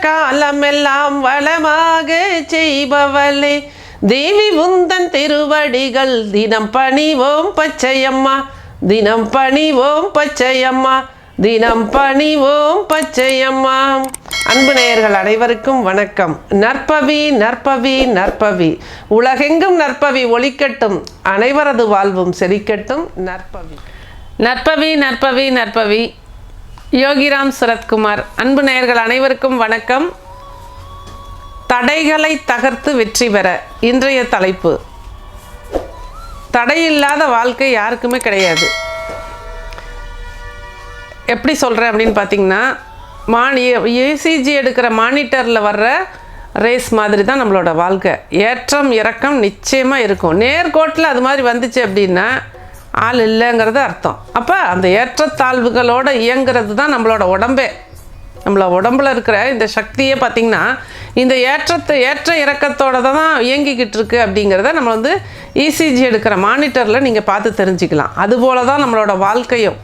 காலமெல்லாம் வளமாக செய்பவளே. தேவி உந்தன் திருவடிகள் தினம் பணிவோம் பச்சையம்மா. தினம் பணிவோம் பச்சையம்மா. தினம் பணிவோம் பச்சையம்மா. அன்பு நேயர்கள் அனைவருக்கும் வணக்கம். நற்பவி நற்பவி நற்பவி. உலகெங்கும் நற்பவி ஒழிக்கட்டும் அனைவரது வாழ்வும் செழிக்கட்டும். நற்பவி. நற்பவி நற்பவி நற்பவி. யோகிராம் சுரத்குமார். அன்பு நேயர்கள் அனைவருக்கும் வணக்கம். தடைகளை தகர்த்து வெற்றி பெற இன்றைய தலைப்பு. தடையில்லாத வாழ்க்கை யாருக்குமே கிடையாது. எப்படி சொல்கிறேன் அப்படின்னு பார்த்தீங்கன்னா மானி ஏசிஜி எடுக்கிற மானிட்டரில் வர்ற ரேஸ் மாதிரி தான் நம்மளோட வாழ்க்கை. ஏற்றம் இறக்கம் நிச்சயமாக இருக்கும். நேர்கோட்டில் அது மாதிரி வந்துச்சு அப்படின்னா ஆள் இல்லைங்கிறது அர்த்தம். அப்போ அந்த ஏற்றத்தாழ்வுகளோடு இயங்கிறது தான் நம்மளோட உடம்பே. நம்மள உடம்புல இருக்கிற இந்த சக்தியே பார்த்திங்கன்னா இந்த ஏற்றத்தை ஏற்ற இறக்கத்தோட தான் இயங்கிக்கிட்டு இருக்கு அப்படிங்கிறத நம்ம வந்து இசிஜி எடுக்கிற மானிட்டரில் நீங்கள் பார்த்து தெரிஞ்சுக்கலாம். அதுபோல தான் நம்மளோட வாழ்க்கையும்.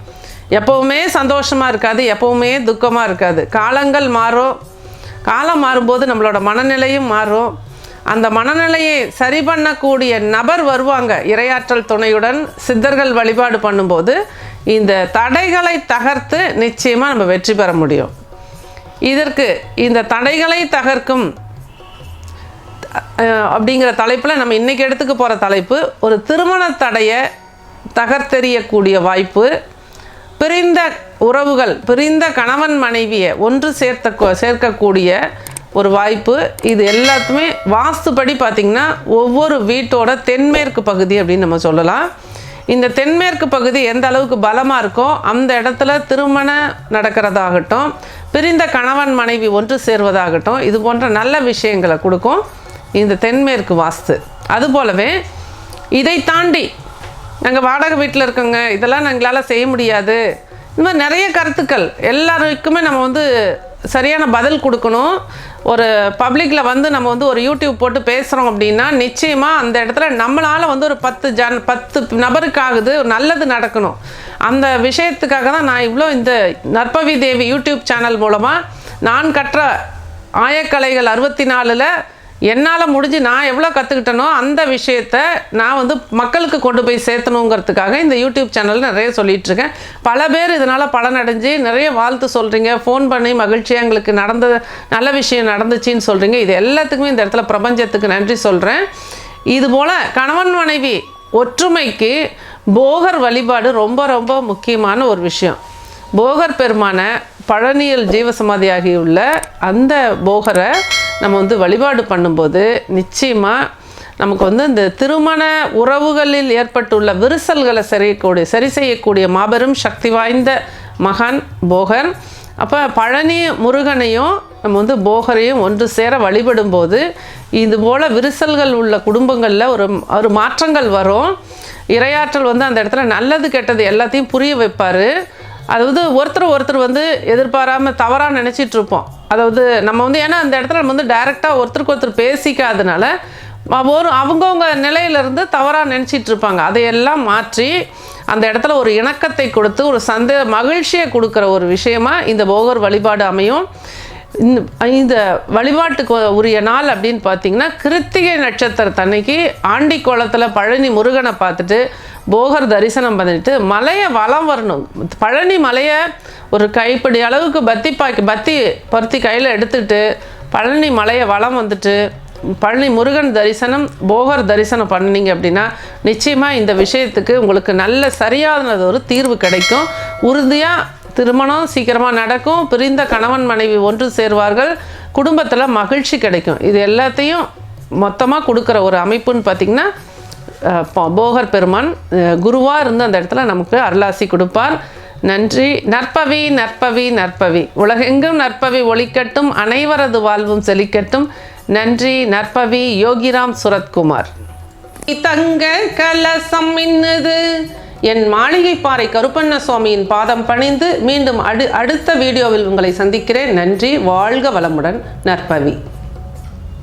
எப்போவுமே சந்தோஷமாக இருக்காது எப்போவுமே துக்கமாக இருக்காது. காலங்கள் மாறும். காலம் மாறும்போது நம்மளோட மனநிலையும் மாறும். அந்த மனநிலையை சரி பண்ணக்கூடிய நபர் வருவாங்க. இரையாற்றல் துணையுடன் சித்தர்கள் வழிபாடு பண்ணும்போது இந்த தடைகளை தகர்த்து நிச்சயமாக நம்ம வெற்றி பெற முடியும். இதற்கு இந்த தடைகளை தகர்க்கும் அப்படிங்கிற தலைப்பில் நம்ம இன்றைக்கி எடுத்துக்க போகிற தலைப்பு ஒரு திருமண தடையை தகர்த்தெறியக்கூடிய வாய்ப்பு பிரிந்த உறவுகள் பிரிந்த கணவன் மனைவியை ஒன்று சேர்த்த சேர்க்கக்கூடிய ஒரு வாய்ப்பு. இது எல்லாத்துமே வாஸ்துப்படி பார்த்திங்கன்னா ஒவ்வொரு வீட்டோட தென்மேற்கு பகுதி அப்படின்னு நம்ம சொல்லலாம். இந்த தென்மேற்கு பகுதி எந்த அளவுக்கு பலமாக இருக்கோ அந்த இடத்துல திருமணம் நடக்கிறதாகட்டும் பிரிந்த கணவன் மனைவி ஒன்று சேர்வதாகட்டும் இது போன்ற நல்ல விஷயங்களை கொடுக்கும் இந்த தென்மேற்கு வாஸ்து. அதுபோலவே இதை தாண்டி நாங்கள் வாடகை வீட்டில் இருக்கோங்க இதெல்லாம் எங்களால் செய்ய முடியாது. இந்த மாதிரி நிறைய கருத்துக்கள். எல்லாருக்குமே நம்ம வந்து சரியான பதில் கொடுக்கணும். ஒரு பப்ளிக்கில் வந்து நம்ம வந்து ஒரு யூடியூப் போட்டு பேசுகிறோம் அப்படின்னா நிச்சயமாக அந்த இடத்துல நம்மளால் வந்து ஒரு பத்து ஜன் பத்து நபருக்காகுது ஒரு நல்லது நடக்கணும். அந்த விஷயத்துக்காக தான் நான் இவ்வளோ இந்த நற்பவி தேவி யூடியூப் சேனல் மூலமாக நான் கற்ற ஆயக்கலைகள் அறுபத்தி நாலில் என்னால் முடிஞ்சு நான் எவ்வளோ கற்றுக்கிட்டேனோ அந்த விஷயத்த நான் வந்து மக்களுக்கு கொண்டு போய் சேர்த்தணுங்கிறதுக்காக இந்த யூடியூப் சேனல் நிறைய சொல்லிகிட்ருக்கேன் பல பேர் இதனால் பலனடைஞ்சு நிறைய வாழ்த்து சொல்கிறீங்க ஃபோன் பண்ணி மகிழ்ச்சியாக எங்களுக்கு நடந்த நல்ல விஷயம் நடந்துச்சின்னு சொல்கிறீங்க இது எல்லாத்துக்குமே இந்த இடத்துல பிரபஞ்சத்துக்கு நன்றி சொல்கிறேன் இதுபோல் கணவன் மனைவி ஒற்றுமைக்கு போகர் வழிபாடு ரொம்ப ரொம்ப முக்கியமான ஒரு விஷயம். போகர் பெருமான பழனியல் ஜீவசமாதியாகியுள்ள அந்த போகரை நம்ம வந்து வழிபாடு பண்ணும்போது நிச்சயமாக நமக்கு வந்து இந்த திருமண உறவுகளில் ஏற்பட்டுள்ள விரிசல்களை சரியக்கூடிய சரி செய்யக்கூடிய மாபெரும் சக்தி வாய்ந்த மகான் போகர். அப்போ பழனி முருகனையும் நம்ம வந்து போகரையும் ஒன்று சேர வழிபடும்போது இது போல் விரிசல்கள் உள்ள குடும்பங்களில் ஒரு ஒரு மாற்றங்கள் வரும். இரையாற்றல் வந்து அந்த இடத்துல நல்லது கெட்டது எல்லாத்தையும் புரிய வைப்பார். அதாவது ஒருத்தர் ஒருத்தர் வந்து எதிர்பாராமல் தவறாக நினச்சிட்ருப்போம் அதாவது நம்ம வந்து ஏன்னா அந்த இடத்துல நம்ம வந்து டைரெக்டாக ஒருத்தருக்கு ஒருத்தர் பேசிக்காதனால ஒரு அவங்கவுங்க நிலையிலிருந்து தவறாக நினச்சிட்டு இருப்பாங்க அதையெல்லாம் மாற்றி அந்த இடத்துல ஒரு இணக்கத்தை கொடுத்து ஒரு சந்தே மகிழ்ச்சியை கொடுக்குற ஒரு விஷயமா இந்த போகர் வழிபாடு அமையும். இந்த- இந்த வழிபாட்டுக்கு உரிய நாள் அப்படின்னு பார்த்தீங்கன்னா கிருத்திகை நட்சத்திரத்தன்னைக்கு ஆண்டி குளத்தில் பழனி முருகனை பார்த்துட்டு போகர் தரிசனம் பண்ணிட்டு மலையை வளம் வரணும். பழனி மலையை ஒரு கைப்பிடி அளவுக்கு பத்தி பாக்கி பத்தி பருத்தி கையில் எடுத்துக்கிட்டு பழனி மலையை வளம் வந்துட்டு பழனி முருகன் தரிசனம் போகர் தரிசனம் பண்ணீங்க அப்படின்னா நிச்சயமாக இந்த விஷயத்துக்கு உங்களுக்கு நல்ல சரியானது ஒரு தீர்வு கிடைக்கும். உறுதியாக திருமணம் சீக்கிரமாக நடக்கும். பிரிந்த கணவன் மனைவி ஒன்று சேர்வார்கள். குடும்பத்தில் மகிழ்ச்சி கிடைக்கும். இது எல்லாத்தையும் மொத்தமாக கொடுக்குற ஒரு அமைப்புன்னு பார்த்திங்கன்னா போகர் பெருமான் குருவாக இருந்து அந்த இடத்துல நமக்கு அருளாசி கொடுப்பார். நன்றி. நற்பவி நற்பவி நற்பவி. உலகெங்கும் நற்பவி ஒழிக்கட்டும் அனைவரது வாழ்வும் செழிக்கட்டும். நன்றி. நற்பவி யோகிராம் சுரத்குமார். தங்க கலசம் மின்னுது. என் மாளிகை பாறை கருப்பண்ண சுவாமியின் பாதம் பணிந்து மீண்டும் அடு அடுத்த வீடியோவில் உங்களை சந்திக்கிறேன். நன்றி. வாழ்க வளமுடன். நற்பவி.